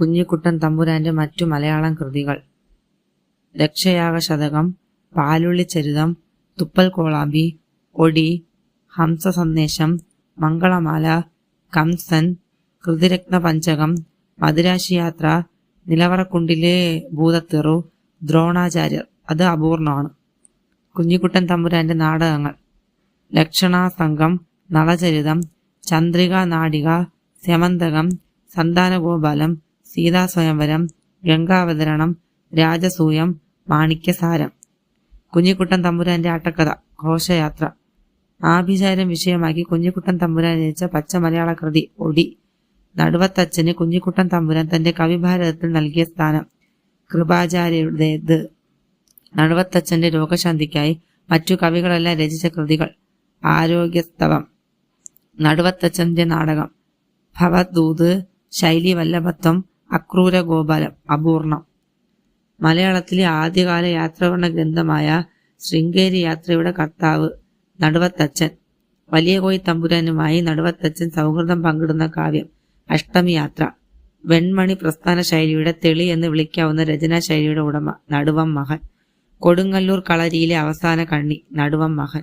കുഞ്ഞിക്കുട്ടൻ തമ്പുരാന്റെ മറ്റു മലയാളം കൃതികൾ. ദക്ഷയാഗ ശതകം പാലുള്ളിച്ചരിതം തുപ്പൽ കോളാമ്പി ഒടി ഹംസ സന്ദേശം മംഗളമാല കംസൻ കൃതിരത്ന പഞ്ചകം മധുരാശി യാത്ര നിലവറക്കുണ്ടിലെ ഭൂതത്തിറു ദ്രോണാചാര്യർ. അത് അപൂർണമാണ്. കുഞ്ഞിക്കുട്ടൻ തമ്പുരാന്റെ നാടകങ്ങൾ. ലക്ഷണാസംഘം നളചരിതം ചന്ദ്രിക നാടിക സ്യമന്തകം സന്താനഗോപാലം സീതാസ്വയംവരം ഗംഗാവതരണം രാജസൂയം മാണിക്യസാരം. കുഞ്ഞിക്കുട്ടൻ തമ്പുരാന്റെ ആട്ടക്കഥ ഘോഷയാത്ര. ആഭിചാരം വിഷയമാക്കി കുഞ്ഞിക്കുട്ടൻ തമ്പുരാൻ രചിച്ച പച്ച മലയാള കൃതി ഒടി. നടുവത്തച്ഛന് കുഞ്ഞിക്കുട്ടൻ തമ്പുരാൻ തന്റെ കവിഭാരതത്തിൽ നൽകിയ സ്ഥാനം കൃപാചാര്യരുടേത്. നടുവത്തച്ഛന്റെ രോഗശാന്തിക്കായി മറ്റു കവികളെല്ലാം രചിച്ച കൃതികൾ ആരോഗ്യസ്തവം. നടുവത്തച്ഛന്റെ നാടകം ഭവദൂത് ശൈലി വല്ലഭത്വം അക്രൂര ഗോപാലം അപൂർണം. മലയാളത്തിലെ ആദ്യകാല യാത്രാവർണ ഗ്രന്ഥമായ ശൃംഗേരി യാത്രയുടെ കർത്താവ് നടുവത്തച്ഛൻ. വലിയ കോയി തമ്പുരാനുമായി നടുവത്തച്ഛൻ സൗഹൃദം പങ്കിടുന്ന കാവ്യം അഷ്ടമി യാത്ര. വെൺമണി പ്രസ്ഥാന ശൈലിയുടെ തെളി എന്ന് വിളിക്കാവുന്ന രചനാ ശൈലിയുടെ ഉടമ നടുവം മഹൻ. കൊടുങ്ങല്ലൂർ കളരിയിലെ അവസാന കണ്ണി നടുവം മഹൻ.